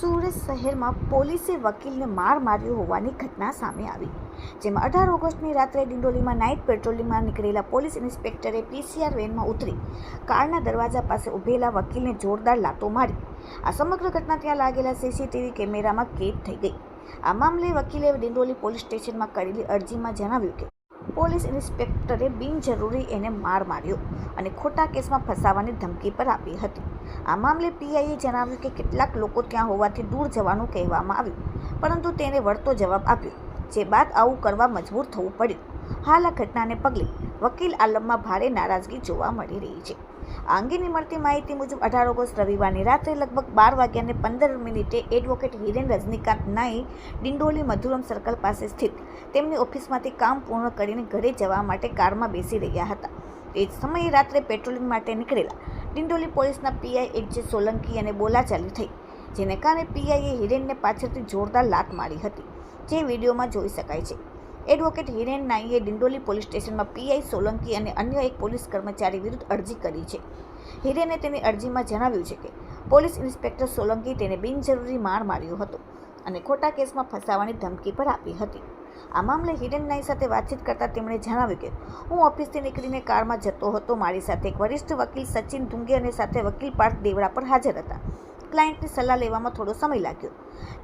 સુરત શહેરમાં પોલીસે વકીલને માર માર્યો હોવાની ઘટના સામે આવી, જેમાં અઢાર ઓગસ્ટની રાત્રે ડિંડોલીમાં નાઇટ પેટ્રોલિંગમાં નીકળેલા પોલીસ ઇન્સ્પેક્ટરે પીસીઆર વેનમાં ઉતરી, કારના દરવાજા પાસે ઊભેલા વકીલને જોરદાર લાતો મારી. આ સમગ્ર ઘટના ત્યાં લાગેલા સીસીટીવી કેમેરામાં કેદ થઈ ગઈ. આ મામલે વકીલે ડિંડોલી પોલીસ સ્ટેશનમાં કરેલી અરજીમાં જણાવ્યું કે પોલીસ ઇન્સ્પેક્ટરે બિનજરૂરી એને માર માર્યો અને ખોટા કેસમાં ફસાવાની ધમકી પર આપી હતી. આ મામલે પીઆઈએ જણાવ્યું કે કેટલાક લોકો ત્યાં હોવાથી દૂર જવાનું કહેવામાં આવ્યું, પરંતુ તેને વળતો જવાબ આપ્યો. જે બાદ આવું કરવા મજબૂર થવું પડ્યું. હાલ આ ઘટનાને પગલે વકીલ આલમમાં ભારે નારાજગી જોવા મળી રહી છે. આ અંગેની મળતી માહિતી મુજબ અઢાર ઓગસ્ટ રવિવારની રાત્રે લગભગ બાર વાગ્યાને પંદર મિનિટે એડવોકેટ હિરેન રજનીકાંત નાઈ ડિંડોલી મધુરમ સર્કલ પાસે સ્થિત તેમની ઓફિસમાંથી કામ પૂર્ણ કરીને ઘરે જવા માટે કારમાં બેસી રહ્યા હતા. તે જ સમયે રાત્રે પેટ્રોલિંગ માટે નીકળેલા ડિંડોલી પોલીસના પીઆઈ એચજે સોલંકી અને બોલાચાલી થઈ, જેને કારણે પીઆઈએ હિરેનને પાછળથી જોરદાર લાત મારી હતી. જે વિડીયોમાં જોઈ શકાય છે. એડવોકેટ હિરેન નાઈએ ડિંડોલી પોલીસ સ્ટેશનમાં પીઆઈ સોલંકી અને અન્ય એક પોલીસ કર્મચારી વિરુદ્ધ અરજી કરી છે. હિરેને તેની અરજીમાં જણાવ્યું છે કે, પોલીસ ઇન્સ્પેક્ટર સોલંકી તેને બિનજરૂરી માર માર્યો હતો અને ખોટા કેસમાં ફસાવાની ધમકી પણ આપી હતી. આ મામલે હિરેન નાઈ સાથે વાતચીત કરતાં તેમણે જણાવ્યું કે, હું ઓફિસથી નીકળીને કારમાં જતો હતો, મારી સાથે એક વરિષ્ઠ વકીલ સચિન ધુંગે અને સાથે વકીલ પાર્થ દેવડા પર હાજર હતા. ક્લાયન્ટની સલાહ લેવામાં થોડો સમય લાગ્યો.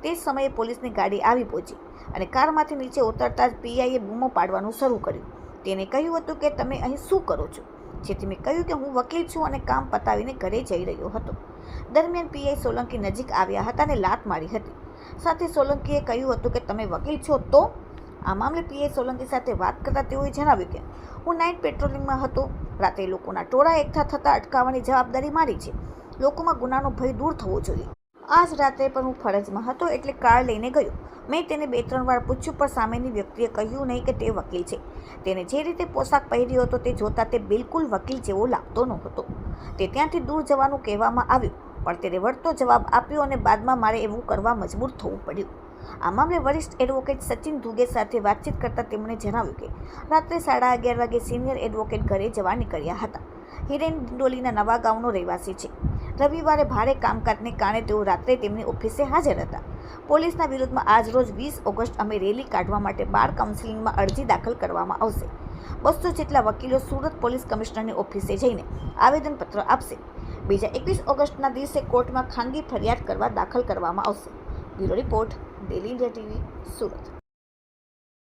તે સમયે પોલીસની ગાડી આવી પહોંચી અને કારમાંથી નીચે ઉતરતા જ પીઆઈએ બૂમો પાડવાનું શરૂ કર્યું. તેને કહ્યું હતું કે, તમે અહીં શું કરો છો? જેથી મેં કહ્યું કે, હું વકીલ છું અને કામ પતાવીને ઘરે જઈ રહ્યો હતો. દરમિયાન પીઆઈ સોલંકી નજીક આવ્યા હતા અને લાત મારી હતી. સાથે સોલંકીએ કહ્યું હતું કે, તમે વકીલ છો તો? આ મામલે પીઆઈ સોલંકી સાથે વાત કરતાં તેઓએ જણાવ્યું કે, હું નાઇટ પેટ્રોલિંગમાં હતો. રાતે લોકોના ટોળા એકઠા થતાં અટકાવવાની જવાબદારી મારી છે. લોકોમાં ગુનાનો ભય દૂર થવો જોઈએ. આજ રાત્રે પણ હું ફરજમાં હતો એટલે કાર લઈને ગયો. મેં તેને બે ત્રણ વાર પૂછ્યું, પણ સામેની વ્યક્તિએ કહ્યું નહીં કે તે વકીલ છે. તેને જે રીતે પોશાક પહેર્યો હતો તે જોતાં તે બિલકુલ વકીલ જેવો લાગતો નહોતો. તે ત્યાંથી દૂર જવાનું કહેવામાં આવ્યું, પણ તેને વળતો જવાબ આપ્યો અને બાદમાં મારે એવું કરવા મજબૂર થવું પડ્યું. આ મામલે વરિષ્ઠ એડવોકેટ સચિન ધુગે સાથે વાતચીત કરતાં તેમણે જણાવ્યું કે, રાત્રે સાડા અગિયાર વાગે સિનિયર એડવોકેટ ઘરે જવા નીકળ્યા હતા. હિરેન ડિંડોલીના નવા ગામનો રહેવાસી છે. રવિવારે ભારે કામકાજને કારણે તેઓ રાત્રે તેમની ઓફિસે હાજર હતા. પોલીસના વિરોધમાં આજરોજ વીસ ઓગસ્ટ અમે રેલી કાઢવા માટે બાર કાઉન્સિલિંગમાં અરજી દાખલ કરવામાં આવશે. બસો જેટલા વકીલો સુરત પોલીસ કમિશનરની ઓફિસે જઈને આવેદનપત્ર આપશે. બીજા એકવીસ ઓગસ્ટના દિવસે કોર્ટમાં ખાનગી ફરિયાદ કરવા દાખલ કરવામાં આવશે. Bureau report, daily India TV, Surat.